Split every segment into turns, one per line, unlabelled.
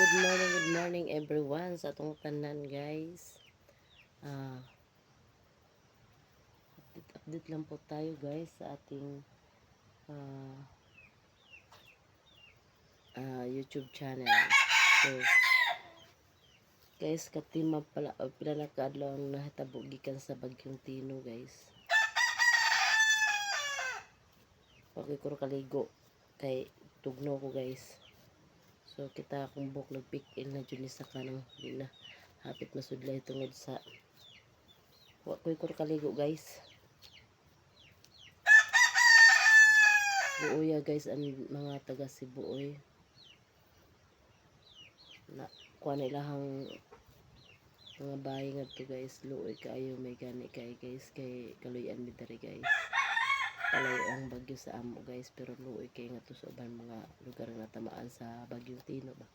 good morning, good morning everyone sa atong tanan guys. Ah update, update lang po tayo guys sa ating ah ah, YouTube channel. So guys, katima pala uh, pila na kaadlaw ang nahitabo gikan sa bagyong Tino guys. Okay ko kaligo kay tugno ko guys. So kita akong buk nag-pick in na dyan sa kanang na hapit masudlay tungod sa wa ko'y kaligo guys. Buoya guys ang mga taga Cebu oy. Na kuha na ilahang mga bahay nga to guys luoy kaayo may gani kay guys kay kaluyan mi guys palayo ang bagyo sa amo guys. Pero luoy kay nga to sa ubang mga lugar nga tamaan sa bagyong Tino ba?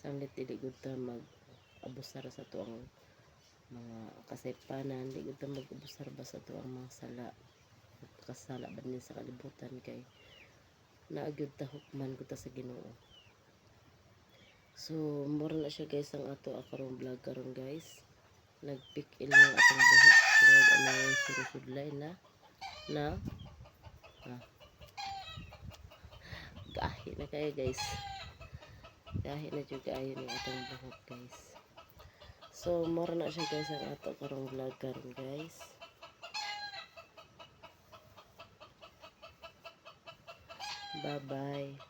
Sanglit dili gud ta mag abusar sa tuang mga kasaypanan, di gud ta mag abusar ba sa tuang mga sala kasala ba din sa kalibutan kay naagyod ta hukman ko ta sa Ginoo. So, mura na siya guys ang ato akarong vlog karon guys. Nag-pick in lang atong buhok. Tungod yung surusudlay na na ah, gahi na kayo guys. Gahi na jud kaayo ni atong buhok guys. So, mura na siya guys ang ato karong vlog karon guys. Bye-bye.